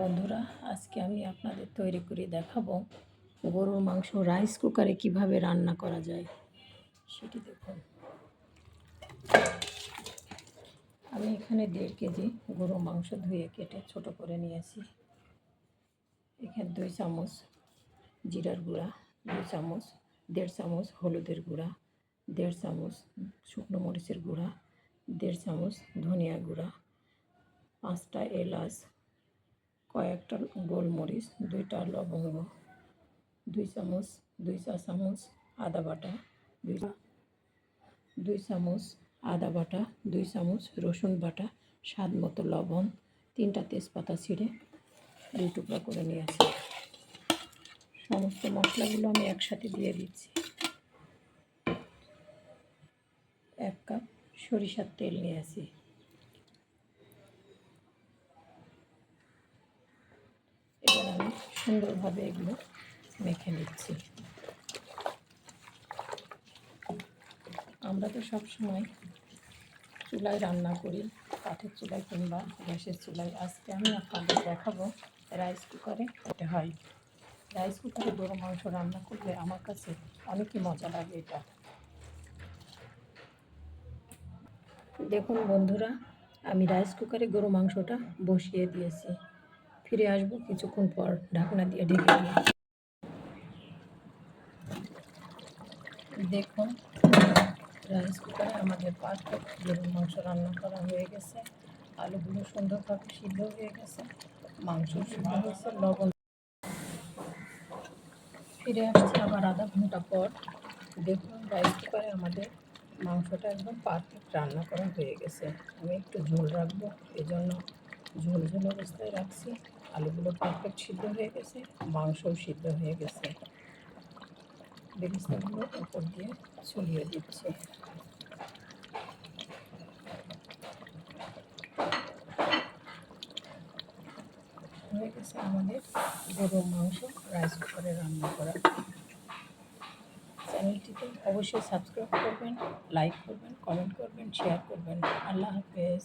বন্ধুরা, আজকে আমি আপনাদের তৈরি করে দেখাবো গরুর মাংস রাইস কুকারে কীভাবে রান্না করা যায়। সেটি দেখুন। আমি এখানে দেড় কেজি গরুর মাংস ধুয়ে কেটে ছোট করে নিয়েছি। এখানে দুই চামচ জিরার গুঁড়া, দুই চামচ, দেড় চামচ হলুদের গুঁড়া, দেড় চামচ শুকনো মরিচের গুঁড়া, দেড় চামচ ধনিয়া গুঁড়া, পাঁচটা এলাচ কয়েকটা গোলমরিচ, দুইটা লবঙ্গ, দুই চামচ, দুই চা চামচ আদা বাটা, দুই দুই চামচ আদা বাটা, দুই চামচ রসুন বাটা, স্বাদ মতো লবণ, তিনটা তেজপাতা ছিঁড়ে দুই টুকরা করে নিয়ে আসি। সমস্ত মশলাগুলো আমি একসাথে দিয়ে দিচ্ছি। এক কাপ সরিষার তেল নিয়ে এবার আমি সুন্দরভাবে এগুলো মেখে নিচ্ছি। আমরা তো সব সময় চুলায় রান্না করি, কাঠের চুলায় কিংবা গ্যাসের চুলায়। আজকে আমি আপনাদের দেখাবো রাইস কুকারে হতে হয়। রাইস কুকারে গরু মাংস রান্না করলে আমার কাছে অনেকই মজা লাগে এটা। দেখুন বন্ধুরা, আমি রাইস কুকারে গরু মাংসটা বসিয়ে দিয়েছি। ফিরে আসব কিছুক্ষণ পর ঢাকনা দিয়ে ঢেকে দেখুন রাইস কুকারে আমাদের পারফেক্ট গরুর মাংস রান্না করা হয়ে গেছে। আলুগুলো সুন্দরভাবে সিদ্ধ হয়ে গেছে। মাংস সিদ্ধ হয়েছে, লবণ। ফিরে আসছে আবার আধা ঘণ্টা পর। দেখুন রাইস কুকারে আমাদের মাংসটা একদম পারফেক্ট রান্না করা হয়ে গেছে। আমি একটু ঝোল রাখব, এজন্য ঝোল ঝোল অবস্থায় রাখছি। আলুগুলো পারফেক্ট সিদ্ধ হয়ে গেছে, মাংসও সিদ্ধ হয়ে গেছে। বেরিস্তাগুলো উপর দিয়ে ছড়িয়ে দিচ্ছে। হয়ে গেছে আমাদের গরুর মাংস রাইস কুকারে রান্না করা। চ্যানেলটিতে অবশ্যই সাবস্ক্রাইব করবেন লাইক করবেন কমেন্ট করবেন শেয়ার করবেন। আল্লাহ হাফেজ।